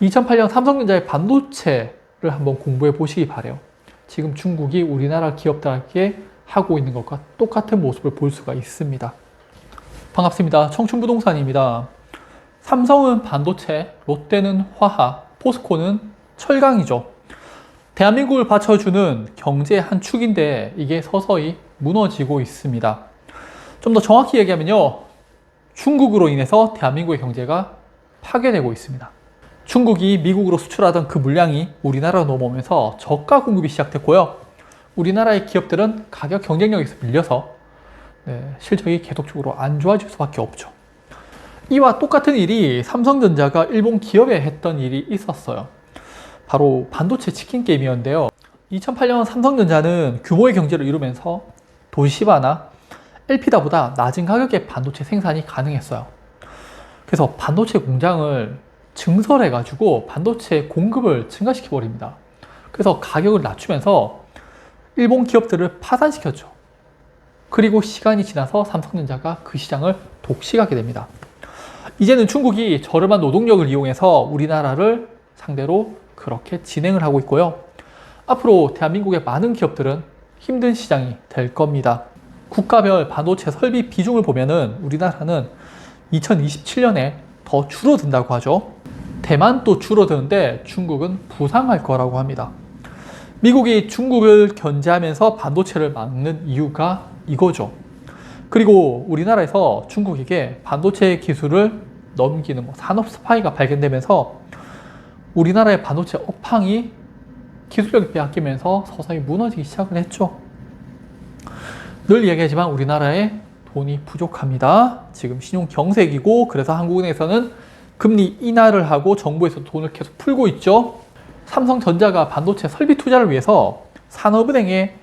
2008년 삼성전자의 반도체를 한번 공부해 보시기 바래요. 지금 중국이 우리나라 기업들에게 하고 있는 것과 똑같은 모습을 볼 수가 있습니다. 반갑습니다. 청춘부동산입니다. 삼성은 반도체, 롯데는 화학, 포스코는 철강이죠. 대한민국을 받쳐주는 경제의 한 축인데 이게 서서히 무너지고 있습니다. 좀 더 정확히 얘기하면요. 중국으로 인해서 대한민국의 경제가 파괴되고 있습니다. 중국이 미국으로 수출하던 그 물량이 우리나라로 넘어오면서 저가 공급이 시작됐고요. 우리나라의 기업들은 가격 경쟁력에서 밀려서 네, 실적이 계속적으로 안 좋아질 수밖에 없죠. 이와 똑같은 일이 삼성전자가 일본 기업에 했던 일이 있었어요. 바로 반도체 치킨 게임이었는데요. 2008년 삼성전자는 규모의 경제를 이루면서 도시바나 엘피다보다 낮은 가격의 반도체 생산이 가능했어요. 그래서 반도체 공장을 증설해가지고 반도체 공급을 증가시켜 버립니다. 그래서 가격을 낮추면서 일본 기업들을 파산시켰죠. 그리고 시간이 지나서 삼성전자가 그 시장을 독식하게 됩니다. 이제는 중국이 저렴한 노동력을 이용해서 우리나라를 상대로 그렇게 진행을 하고 있고요. 앞으로 대한민국의 많은 기업들은 힘든 시장이 될 겁니다. 국가별 반도체 설비 비중을 보면은 우리나라는 2027년에 더 줄어든다고 하죠. 대만도 줄어드는데 중국은 부상할 거라고 합니다. 미국이 중국을 견제하면서 반도체를 막는 이유가 이거죠. 그리고 우리나라에서 중국에게 반도체 기술을 넘기는 뭐 산업 스파이가 발견되면서 우리나라의 반도체 업황이 기술력이 빼앗기면서 서서히 무너지기 시작을 했죠. 늘 얘기하지만 우리나라에 돈이 부족합니다. 지금 신용 경색이고 그래서 한국은행에서는 금리 인하를 하고 정부에서 돈을 계속 풀고 있죠. 삼성전자가 반도체 설비 투자를 위해서 산업은행에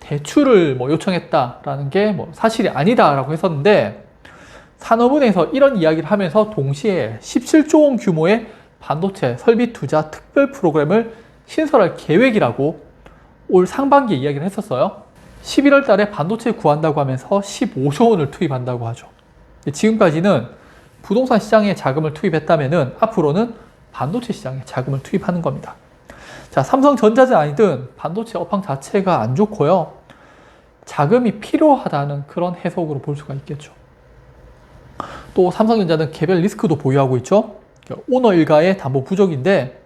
대출을 뭐 요청했다라는 게 뭐 사실이 아니다라고 했었는데 산업은행에서 이런 이야기를 하면서 동시에 17조 원 규모의 반도체 설비 투자 특별 프로그램을 신설할 계획이라고 올 상반기에 이야기를 했었어요. 11월 달에 반도체 구한다고 하면서 15조 원을 투입한다고 하죠. 지금까지는 부동산 시장에 자금을 투입했다면은 앞으로는 반도체 시장에 자금을 투입하는 겁니다. 자, 삼성전자든 아니든 반도체 업황 자체가 안 좋고요. 자금이 필요하다는 그런 해석으로 볼 수가 있겠죠. 또 삼성전자는 개별 리스크도 보유하고 있죠. 오너 일가의 담보 부족인데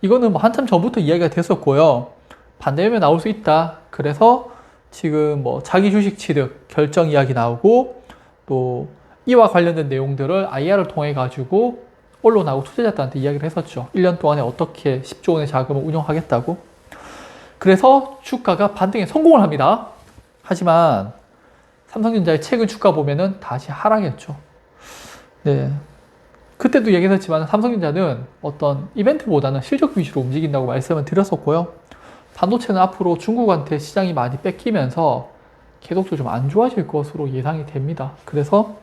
이거는 뭐 한참 전부터 이야기가 됐었고요. 반대면 나올 수 있다. 그래서 지금 뭐 자기 주식 취득 결정 이야기 나오고 또 이와 관련된 내용들을 IR을 통해 가지고 언론하고 투자자들한테 이야기를 했었죠. 1년 동안에 어떻게 10조 원의 자금을 운영하겠다고. 그래서 주가가 반등에 성공을 합니다. 하지만 삼성전자의 최근 주가 보면은 다시 하락했죠. 네. 그때도 얘기했지만 삼성전자는 어떤 이벤트보다는 실적 위주로 움직인다고 말씀을 드렸었고요. 반도체는 앞으로 중국한테 시장이 많이 뺏기면서 계속적으로 좀 안 좋아질 것으로 예상이 됩니다. 그래서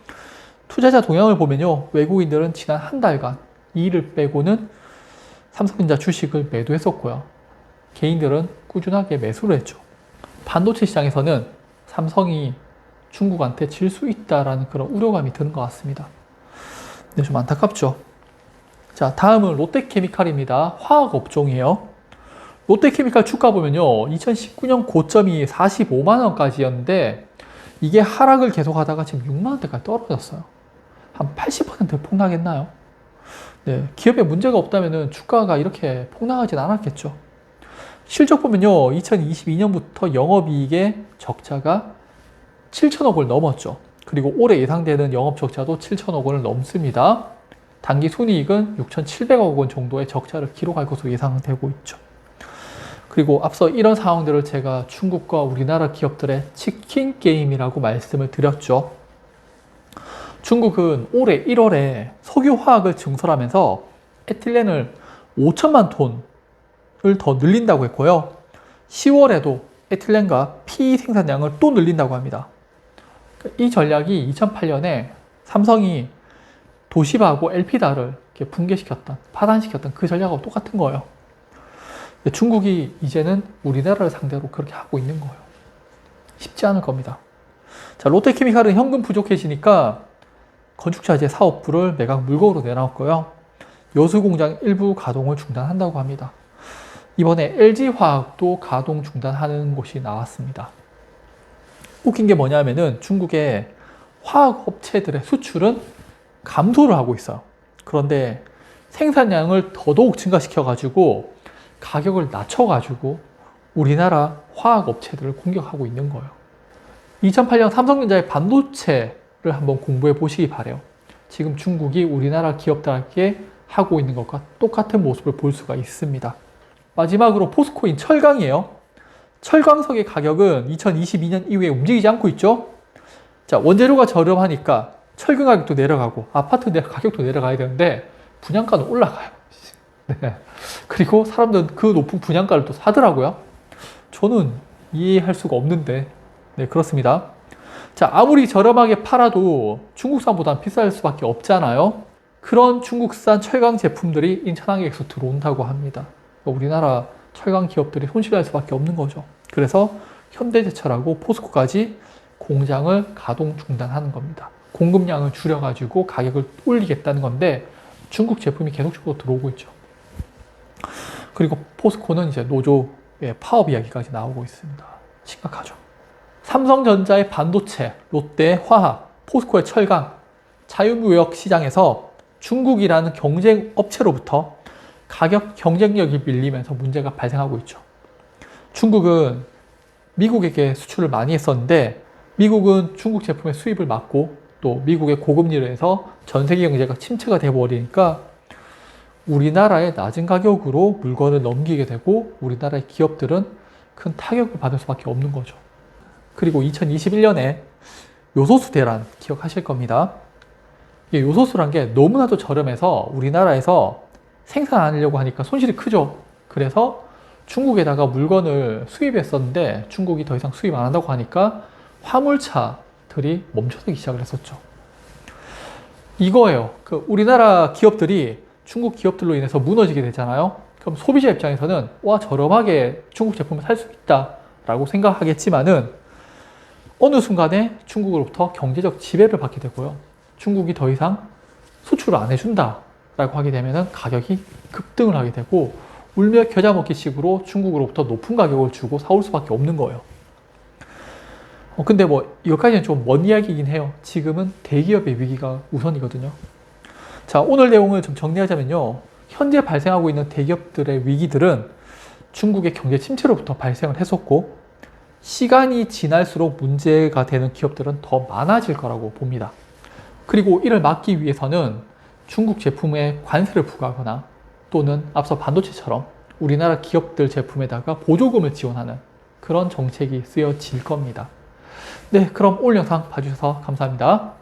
투자자 동향을 보면요. 외국인들은 지난 한 달간 이를 빼고는 삼성전자 주식을 매도했었고요. 개인들은 꾸준하게 매수를 했죠. 반도체 시장에서는 삼성이 중국한테 질 수 있다라는 그런 우려감이 드는 것 같습니다. 네, 좀 안타깝죠. 자, 다음은 롯데케미칼입니다. 화학 업종이에요. 롯데케미칼 주가 보면요. 2019년 고점이 45만 원까지였는데 이게 하락을 계속하다가 지금 6만 원대까지 떨어졌어요. 한 80% 폭락했나요? 네, 기업에 문제가 없다면 주가가 이렇게 폭락하진 않았겠죠. 실적 보면요. 2022년부터 영업이익의 적자가 7천억 을 넘었죠. 그리고 올해 예상되는 영업 적자도 7천억 원을 넘습니다. 단기 순이익은 6,700억 원 정도의 적자를 기록할 것으로 예상되고 있죠. 그리고 앞서 이런 상황들을 제가 중국과 우리나라 기업들의 치킨 게임이라고 말씀을 드렸죠. 중국은 올해 1월에 석유화학을 증설하면서 에틸렌을 5천만 톤을 더 늘린다고 했고요. 10월에도 에틸렌과 PE 생산량을 또 늘린다고 합니다. 이 전략이 2008년에 삼성이 도시바하고 엘피다를 붕괴시켰던, 파산시켰던 그 전략하고 똑같은 거예요. 중국이 이제는 우리나라를 상대로 그렇게 하고 있는 거예요. 쉽지 않을 겁니다. 자, 롯데케미칼은 현금 부족해지니까 건축자재 사업부를 매각 물건으로 내놨고요. 여수 공장 일부 가동을 중단한다고 합니다. 이번에 LG화학도 가동 중단하는 곳이 나왔습니다. 웃긴 게 뭐냐면은 중국의 화학 업체들의 수출은 감소를 하고 있어요. 그런데 생산량을 더더욱 증가시켜가지고 가격을 낮춰가지고 우리나라 화학 업체들을 공격하고 있는 거예요. 2008년 삼성전자의 반도체를 한번 공부해 보시기 바래요. 지금 중국이 우리나라 기업들에게 하고 있는 것과 똑같은 모습을 볼 수가 있습니다. 마지막으로 포스코인 철강이에요. 철광석의 가격은 2022년 이후에 움직이지 않고 있죠. 자, 원재료가 저렴하니까 철근 가격도 내려가고 아파트 내- 가격도 내려가야 되는데 분양가는 올라가요. 네. 그리고 사람들은 그 높은 분양가를 또 사더라고요. 저는 이해할 수가 없는데, 네, 그렇습니다. 자, 아무리 저렴하게 팔아도 중국산보단 비쌀 수밖에 없잖아요. 그런 중국산 철강 제품들이 인천항에서 들어온다고 합니다. 우리나라 철강 기업들이 손실할 수밖에 없는 거죠. 그래서 현대제철하고 포스코까지 공장을 가동 중단하는 겁니다. 공급량을 줄여가지고 가격을 올리겠다는 건데 중국 제품이 계속적으로 들어오고 있죠. 그리고 포스코는 이제 노조의 파업 이야기까지 나오고 있습니다. 심각하죠. 삼성전자의 반도체, 롯데 화학, 포스코의 철강, 자유무역 시장에서 중국이라는 경쟁 업체로부터 가격 경쟁력이 밀리면서 문제가 발생하고 있죠. 중국은 미국에게 수출을 많이 했었는데 미국은 중국 제품의 수입을 막고 또 미국의 고금리로 해서 전 세계 경제가 침체가 되어버리니까 우리나라의 낮은 가격으로 물건을 넘기게 되고 우리나라의 기업들은 큰 타격을 받을 수밖에 없는 거죠. 그리고 2021년에 요소수 대란 기억하실 겁니다. 이게 요소수란 게 너무나도 저렴해서 우리나라에서 생산 안 하려고 하니까 손실이 크죠. 그래서 중국에다가 물건을 수입했었는데 중국이 더 이상 수입 안 한다고 하니까 화물차들이 멈춰서기 시작을 했었죠. 이거예요. 그 우리나라 기업들이 중국 기업들로 인해서 무너지게 되잖아요. 그럼 소비자 입장에서는 와 저렴하게 중국 제품을 살 수 있다라고 생각하겠지만은 어느 순간에 중국으로부터 경제적 지배를 받게 되고요. 중국이 더 이상 수출을 안 해준다라고 하게 되면은 가격이 급등을 하게 되고 울며 겨자 먹기 식으로 중국으로부터 높은 가격을 주고 사올 수밖에 없는 거예요. 어, 근데 뭐 이것까지는 좀 먼 이야기이긴 해요. 지금은 대기업의 위기가 우선이거든요. 자, 오늘 내용을 좀 정리하자면요. 현재 발생하고 있는 대기업들의 위기들은 중국의 경제 침체로부터 발생을 했었고, 시간이 지날수록 문제가 되는 기업들은 더 많아질 거라고 봅니다. 그리고 이를 막기 위해서는 중국 제품에 관세를 부과하거나 또는 앞서 반도체처럼 우리나라 기업들 제품에다가 보조금을 지원하는 그런 정책이 쓰여질 겁니다. 네, 그럼 오늘 영상 봐주셔서 감사합니다.